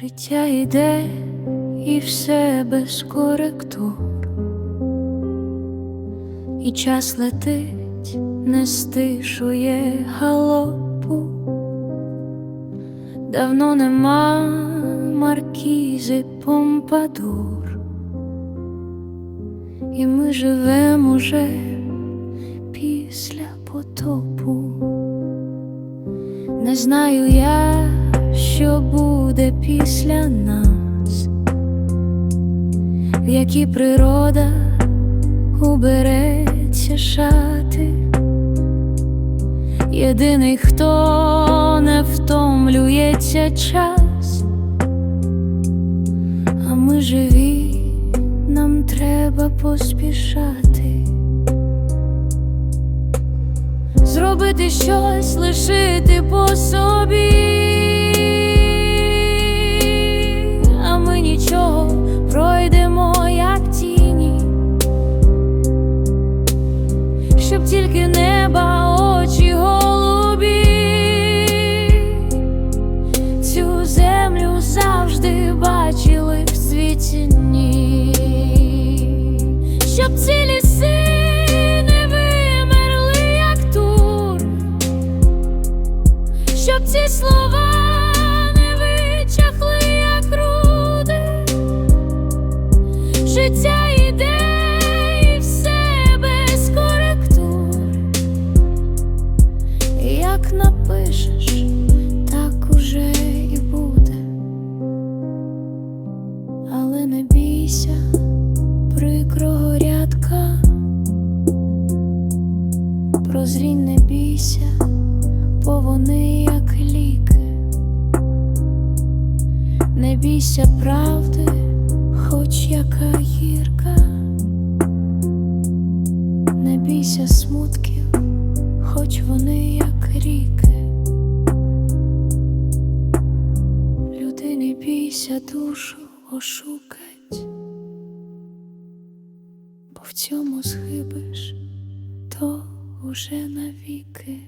Життя йде і все без коректур, і час летить, не стишує галопу. Давно нема маркізи помпадур, і ми живемо уже після потопу. Не знаю я, після нас, в які природа убереться шати. Єдиний, хто не втомлюється час, а ми живі, нам треба поспішати. Зробити щось, лишити по собі, щоб ці ліси не вимерли, як тур, щоб ці слова не вичахли, як руди, життя йде і все коректур. Як напишеш, так уже і буде, але не бійся прикрого прозрінь не бійся, бо вони як ліки, не бійся правди, хоч яка гірка, не бійся смутків, хоч вони як ріки. Люди не бійся душу ошукать, бо в цьому схибиш, уже навіки.